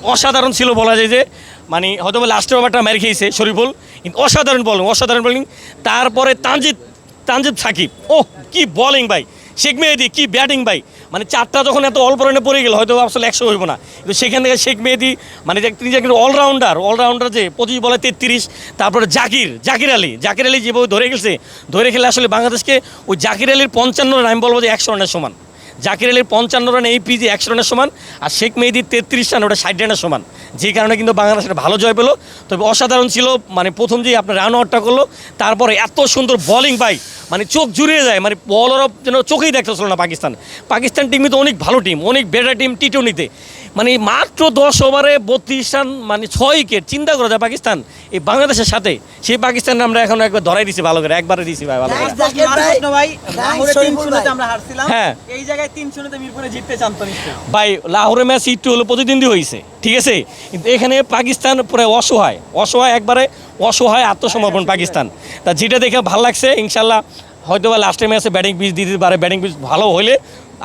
অসাধারণ ছিল বলা যায় যে মানে হয়তো লাস্টের ওভারটা মেরে খেয়েছে শরীফুল, কিন্তু অসাধারণ বলিং অসাধারণ বলিং তারপরে তানজিদ তানজিদ সাকিব, ওহ, কি বলিং ভাই। শেখ মেহেদি, কি ব্যাটিং ভাই। মানে চারটা যখন এত অল্প রানে পড়ে গেল হয়তো আসলে একশো হইব না। কিন্তু সেখান থেকে শেখ মেহেদি মানে তিনি যে অলরাউন্ডার অলরাউন্ডার যে পঁচিশ বলে তেত্রিশ, তারপরে জাকির জাকির আলী জাকির আলী যেভাবে ধরে গেছে ধরে খেলে আসলে বাংলাদেশকে ওই জাকির আলীর পঞ্চান্ন রান আমি বলব যে একশো রানের সমান। জাকির আলীর পঞ্চান্ন রান এই পিজি একশো রানের সমান আর শেখ মেহেদির তেত্রিশ রান ওটা ষাট রানের সমান। যে কারণে কিন্তু বাংলাদেশ একটা ভালো জয় পেল। তবে অসাধারণ ছিল মানে প্রথম যে আপনার রান আউটটা করল, তারপরে এত সুন্দর বলিং পাই মানে চোখ জুড়িয়ে যায় মানে বলার যেন চোখেই দেখতেছিল না পাকিস্তান। পাকিস্তান টিম তো অনেক ভালো টিম অনেক বেটার টিম টি টোয়েন্টিতে মানে মাত্র দশ ওভারে বত্রিশ রান মানে ছয় উইকেট চিন্তা করা যায় পাকিস্তান। এই বাংলাদেশের সাথে সেই পাকিস্তান আমরা এখন একবার ধরাই দিছি ভালো করে একবারে দিছি ভাই ভালো। হ্যাঁ। এই জায়গায় তিন শূন্যতে মিরপুরে জিততে চান তো ভাই লাহোরে ম্যাচ একটু হলো প্রতিদ্বন্দ্বী হয়েছে ঠিক আছে? কিন্তু এখানে পাকিস্তান পুরো অসহায় অসহায় একবারে অসহায় আত্মসমর্পণ পাকিস্তান। তা যেটা দেখে ভালো লাগছে ইনশাল্লাহ হয়তো বা লাস্টের ম্যাচে ব্যাটিং পিচ দিতে পারে ব্যাটিং পিচ ভালো হলে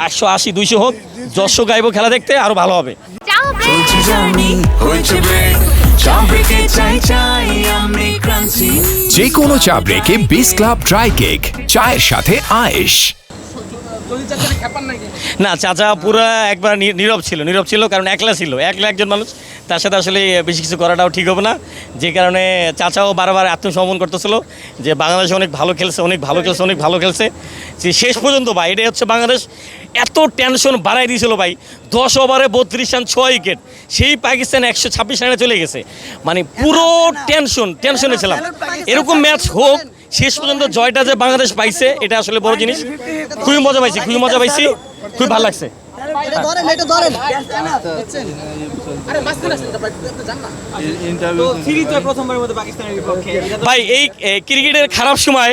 একশো আশি দুইশো হোক দর্শক গাইব খেলা দেখতে আরও ভালো হবে। যে কোনো চা ব্রেকে বিস ক্লাব ড্রাই কেক চায়ের সাথে আয়েশ। না চাচা পুরা একবার নীরব ছিল নীরব ছিল কারণ একলা ছিল একলা একজন মানুষ। তার সাথে আসলে বেশি কিছু করাটাও ঠিক হবে না। যে কারণে চাচাও বারবার আত্মসমর্পণ করতেছিল যে বাংলাদেশ অনেক ভালো খেলছে অনেক ভালো খেলছে অনেক ভালো খেলছে। যে শেষ পর্যন্ত ভাই এটাই হচ্ছে বাংলাদেশ। এত টেনশন বাড়াই দিয়েছিল ভাই। দশ ওভারে বত্রিশ রান ছয় উইকেট সেই পাকিস্তান একশো ছাব্বিশ রানে চলে গেছে। মানে পুরো টেনশন টেনশনে ছিলাম। এরকম ম্যাচ হোক শেষ পর্যন্ত জয়টা যে বাংলাদেশ পাইছে এটা আসলে বড় জিনিস। খুবই মজা পাইছি খুবই মজা পাইছি। খুবই ভালো লাগছে। ভাই এই ক্রিকেটের খারাপ সময়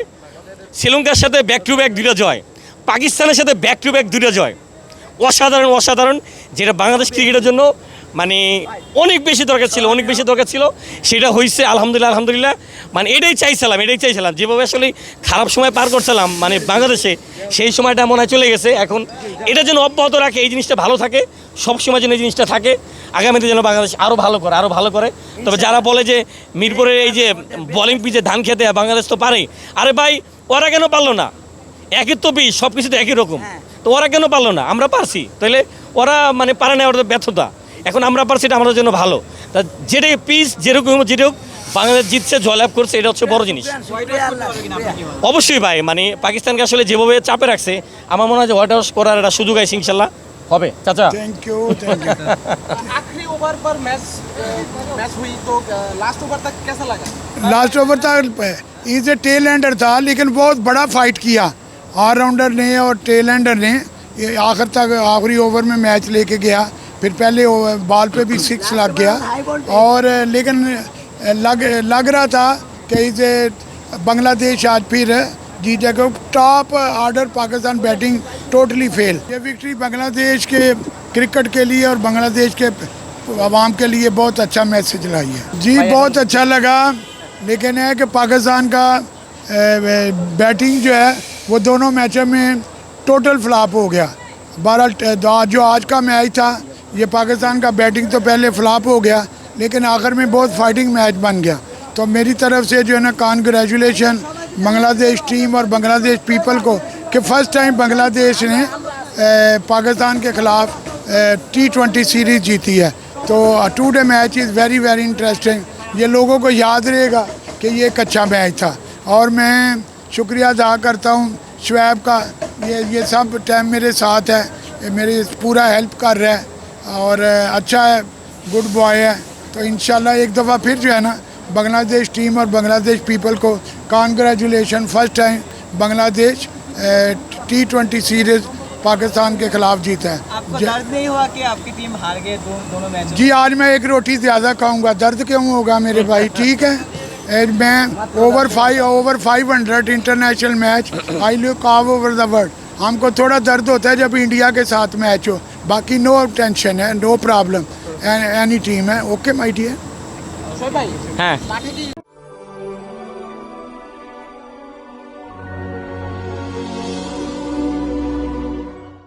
শ্রীলঙ্কার সাথে ব্যাক টু ব্যাক দুটো জয়। পাকিস্তানের সাথে ব্যাক টু ব্যাক দুটো জয়। অসাধারণ অসাধারণ, যেটা বাংলাদেশ ক্রিকেটের জন্য মানে অনেক বেশি দরকার ছিল, অনেক বেশি দরকার ছিল। সেটা হয়েছে, আলহামদুলিল্লাহ আলহামদুলিল্লাহ। মানে এটাই চাইছিলাম এটাই চাইছিলাম। যেভাবে আসলে খারাপ সময় পার করছিলাম মানে বাংলাদেশে, সেই সময়টা মনে হয় চলে গেছে। এখন এটা যেন অব্যাহত রাখে, এই জিনিসটা ভালো থাকে সব সময় যেন এই জিনিসটা থাকে। আগামীতে যেন বাংলাদেশ আরও ভালো করে আরও ভালো করে। তবে যারা বলে যে মিরপুরের এই যে বলিং পিচে ধান খেতে, বাংলাদেশ তো পারে আরে ভাই ওরা কেন পারল না? একই তো বিষ সব কিছু তো একই রকম। তো ওরা কেন পারল না? আমরা পারছি। তাহলে ওরা মানে পারে না ওরা ব্যর্থতা। এখন আমরা পারছি এটা আমাদের জন্য ভালো। তা যেটাই পিস যেরকম যেরকম বাংলাদেশ জিতছে জয়লাভ করছে এটা হচ্ছে বড় জিনিস। অবশ্যই ভাই মানে পাকিস্তানকে আসলে যেভাবে চাপে রাখছে আমার মনে হয় যে হোয়াইট হাউস করার একটা সুযোগ আছে ইনশাল্লাহ। হবে। চাচা? ওভার পর ম্যাচ ম্যাচ হুই তো লাস্ট কেসা লাগা لاسٹ اوور تھا ایز اے ٹیل اینڈر تھا لیکن بہت بڑا فائٹ کیا آل راؤنڈر نے اور ٹیل اینڈر نے آخر تک آخری اوور میں میچ لے کے گیا پھر پہلے بال پہ بھی سکس لگ گیا اور لیکن لگ لگ رہا تھا کہ از اے بنگلہ دیش آج پھر جی جگہ ٹاپ آرڈر پاکستان بیٹنگ ٹوٹلی فیل یہ وکٹری بنگلہ دیش کے کرکٹ کے لیے اور بنگلہ دیش کے عوام کے لیے بہت اچھا میسج لائی ہے جی بہت اچھا لگا لیکن ہے کہ پاکستان کا بیٹنگ جو ہے، وہ دونوں میچوں میں ٹوٹل فلاپ ہو گیا۔ بارہ جو آج کا میچ تھا، یہ پاکستان کا بیٹنگ تو پہلے فلاپ ہو گیا، لیکن آخر میں بہت فائٹنگ میچ بن گیا۔ تو میری طرف سے جو ہے نا کانگریجولیشن بنگلہ دیش ٹیم اور بنگلہ دیش پیپل کو کہ فرسٹ ٹائم بنگلہ دیش نے پاکستان کے خلاف ٹی ٹوینٹی سیریز جیتی ہے۔ تو ٹو ڈے میچ از ویری ویری انٹرسٹنگ یہ لوگوں کو یاد رہے گا کہ یہ ایک اچھا میچ تھا۔ اور میں شکریہ ادا کرتا ہوں شعیب کا۔ یہ یہ سب ٹائم میرے ساتھ ہے۔ میری پورا ہیلپ کر رہا ہے۔ اور اچھا ہے، گڈ بوائے ہے۔ تو انشاءاللہ ایک دفعہ پھر جو ہے نا، بنگلہ دیش ٹیم اور بنگلہ دیش پیپل کو کانگریچولیشن، فرسٹ ٹائم بنگلہ دیش ٹی ٹوینٹی سیریز پاکستان کے خلاف جیتیں آپ کو درد نہیں ہوا کہ آپ کی ٹیم ہار گئے دونوں میچ جی آج میں ایک روٹی زیادہ کھاؤں گا۔ درد کیوں ہوگا میرے بھائی؟ ٹھیک ہے۔ میں اوور فائیو اوور فائیو ہنڈریڈ انٹرنیشنل میچ آئی لک کاو اوور دا ورلڈ ہم کو تھوڑا درد ہوتا ہے جب انڈیا کے ساتھ میچ ہو۔ باقی نو ٹینشن ہے نو پرابلم اینی ٹیم ہے۔ اوکے مائی ٹی ڈیئر